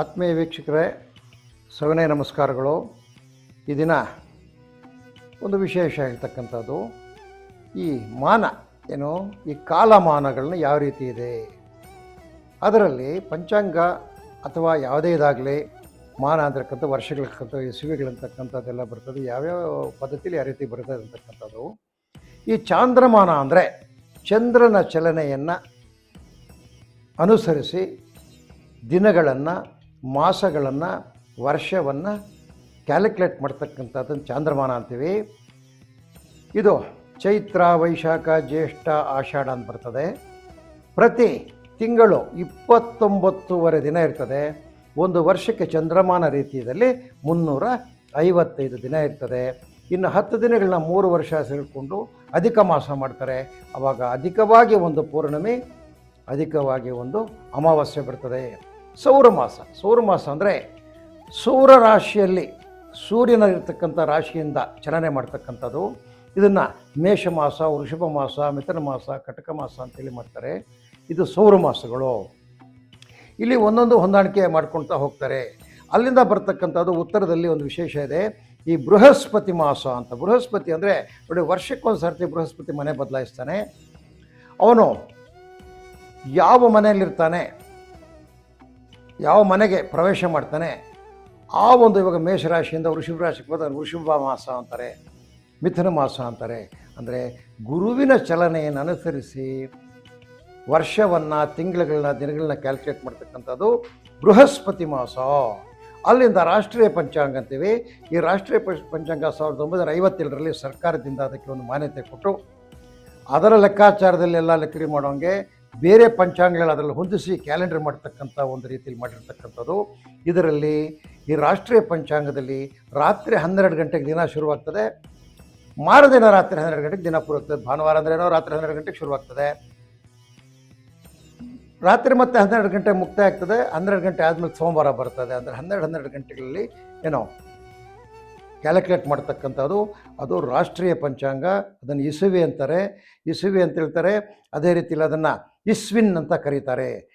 ಆತ್ಮೀಯ ವೀಕ್ಷಕರೇ, ಸವಿನಯ ನಮಸ್ಕಾರಗಳು. ಈ ದಿನ ಒಂದು ವಿಶೇಷ ಹೇಳ್ತಕ್ಕಂಥದ್ದು, ಈ ಮಾನ, ಏನು, ಈ ಕಾಲಮಾನಗಳನ್ನ ಯಾವ ರೀತಿ ಇದೆ? ಅದರಲ್ಲಿ ಪಂಚಾಂಗ ಅಥವಾ ಯಾವುದೇ ಇದಾಗಲಿ, ಮಾನ ಅಂತಕ್ಕಂಥ ವರ್ಷಗಳಕ್ಕಂಥ ಇಸುವಿಗಳಂತಕ್ಕಂಥದ್ದೆಲ್ಲ ಬರ್ತದೆ, ಯಾವ್ಯಾವ ಪದ್ಧತಿಲಿ ಯಾವ ರೀತಿ ಬರ್ತದೆ ಅಂತಕ್ಕಂಥದ್ದು. ಈ ಚಾಂದ್ರಮಾನ ಅಂದರೆ ಚಂದ್ರನ ಚಲನೆಯನ್ನು ಅನುಸರಿಸಿ ದಿನಗಳನ್ನು ಮಾಸಗಳನ್ನು, ವರ್ಷವನ್ನು ಕ್ಯಾಲ್ಕುಲೇಟ್ ಮಾಡ್ತಕ್ಕಂಥದ್ದನ್ನು ಚಾಂದ್ರಮಾನ ಅಂತೀವಿ. ಇದು ಚೈತ್ರ, ವೈಶಾಖ, ಜ್ಯೇಷ್ಠ, ಆಷಾಢ ಅಂತ ಬರ್ತದೆ. ಪ್ರತಿ ತಿಂಗಳು ಇಪ್ಪತ್ತೊಂಬತ್ತೂವರೆ ದಿನ ಇರ್ತದೆ. ಒಂದು ವರ್ಷಕ್ಕೆ ಚಂದ್ರಮಾನ ರೀತಿಯಲ್ಲಿ ಮುನ್ನೂರ ಐವತ್ತೈದು ದಿನ ಇರ್ತದೆ. ಇನ್ನು ಹತ್ತು ದಿನಗಳನ್ನ ಮೂರು ವರ್ಷ ಸೇರಿಕೊಂಡು ಅಧಿಕ ಮಾಸ ಮಾಡ್ತಾರೆ. ಆವಾಗ ಅಧಿಕವಾಗಿ ಒಂದು ಪೂರ್ಣಿಮೆ, ಅಧಿಕವಾಗಿ ಒಂದು ಅಮಾವಾಸ್ಯೆ ಬರ್ತದೆ. ಸೌರಮಾಸ ಸೌರಮಾಸ ಅಂದರೆ ಸೌರ ರಾಶಿಯಲ್ಲಿ ಸೂರ್ಯನಲ್ಲಿರ್ತಕ್ಕಂಥ ರಾಶಿಯಿಂದ ಚಲನೆ ಮಾಡ್ತಕ್ಕಂಥದ್ದು. ಇದನ್ನು ಮೇಷಮಾಸ ವೃಷಭ ಮಾಸ, ಮಿಥುನ ಮಾಸ, ಕಟಕ ಮಾಸ ಅಂತೇಳಿ ಮಾಡ್ತಾರೆ. ಇದು ಸೌರಮಾಸಗಳು ಇಲ್ಲಿ ಒಂದೊಂದು ಹೊಂದಾಣಿಕೆ ಮಾಡ್ಕೊಳ್ತಾ ಹೋಗ್ತಾರೆ. ಅಲ್ಲಿಂದ ಬರ್ತಕ್ಕಂಥದ್ದು ಉತ್ತರದಲ್ಲಿ ಒಂದು ವಿಶೇಷ ಇದೆ. ಈ ಬೃಹಸ್ಪತಿ ಮಾಸ ಅಂತ. ಬೃಹಸ್ಪತಿ ಅಂದರೆ ನೋಡಿ ವರ್ಷಕ್ಕೊಂದು ಸರ್ತಿ ಬೃಹಸ್ಪತಿ ಮನೆ ಬದಲಾಯಿಸ್ತಾನೆ. ಅವನು ಯಾವ ಮನೆಯಲ್ಲಿರ್ತಾನೆ? ಯಾವ ಮನೆಗೆ ಪ್ರವೇಶ ಮಾಡ್ತಾನೆ, ಆ ಒಂದು ಇವಾಗ ಮೇಷರಾಶಿಯಿಂದ ವೃಷಭ ರಾಶಿಗೆ ಹೋದಾಗ ವೃಷಭ ಮಾಸ ಅಂತಾರೆ, ಮಿಥುನ ಮಾಸ ಅಂತಾರೆ. ಅಂದರೆ ಗುರುವಿನ ಚಲನೆಯನ್ನು ಅನುಸರಿಸಿ ವರ್ಷವನ್ನು, ತಿಂಗಳುಗಳನ್ನ, ದಿನಗಳನ್ನ ಕ್ಯಾಲ್ಕುಲೇಟ್ ಮಾಡ್ತಕ್ಕಂಥದ್ದು ಬೃಹಸ್ಪತಿ ಮಾಸ. ಅಲ್ಲಿಂದ ರಾಷ್ಟ್ರೀಯ ಪಂಚಾಂಗ ಅಂತೀವಿ. ಈ ರಾಷ್ಟ್ರೀಯ ಪಂಚ- ಪಂಚಾಂಗ ಸಾವಿರದ ಒಂಬೈನೂರ ಐವತ್ತೇಳರಲ್ಲಿ ಸರ್ಕಾರದಿಂದ ಅದಕ್ಕೆ ಒಂದು ಮಾನ್ಯತೆ ಕೊಟ್ಟು ಅದರ ಲೆಕ್ಕಾಚಾರದಲ್ಲಿ ಎಲ್ಲ ಲೆಕ್ಕರಿ ಮಾಡೋಂಗೆ ಬೇರೆ ಪಂಚಾಂಗಗಳು ಅದರಲ್ಲಿ ಹೊಂದಿಸಿ ಕ್ಯಾಲೆಂಡರ್ ಮಾಡ್ತಕ್ಕಂಥ ಒಂದು ರೀತಿಯಲ್ಲಿ ಮಾಡಿರ್ತಕ್ಕಂಥದ್ದು. ಇದರಲ್ಲಿ ಈ ರಾಷ್ಟ್ರೀಯ ಪಂಚಾಂಗದಲ್ಲಿ ರಾತ್ರಿ ಹನ್ನೆರಡು ಗಂಟೆಗೆ ದಿನ ಶುರುವಾಗ್ತದೆ. ಮಾರದಿನ ರಾತ್ರಿ ಹನ್ನೆರಡು ಗಂಟೆಗೆ ದಿನ ಪೂರ್ವಾಗ್ತದೆ ಭಾನುವಾರ ಏನೋ ರಾತ್ರಿ ಹನ್ನೆರಡು ಗಂಟೆಗೆ ಶುರುವಾಗ್ತದೆ. ರಾತ್ರಿ ಮತ್ತೆ ಹನ್ನೆರಡು ಗಂಟೆ ಮುಕ್ತಾಯ ಆಗ್ತದೆ. ಹನ್ನೆರಡು ಗಂಟೆ ಆದಮೇಲೆ ಸೋಮವಾರ ಬರ್ತದೆ. ಅಂದರೆ ಹನ್ನೆರಡು ಹನ್ನೆರಡು ಗಂಟೆಗಳಲ್ಲಿ ಏನೋ ಕ್ಯಾಲ್ಕುಲೇಟ್ ಮಾಡ್ತಕ್ಕಂಥದ್ದು. ಅದು ರಾಷ್ಟ್ರೀಯ ಪಂಚಾಂಗ. ಅದನ್ನು ಇಸುವೆ ಅಂತಾರೆ. ಇಸುವೆ ಅಂತ ಹೇಳ್ತಾರೆ. ಅದೇ ರೀತಿಯಲ್ಲಿ ಅದನ್ನು ಇಸ್ವಿನ್ ಅಂತ ಕರೀತಾರೆ.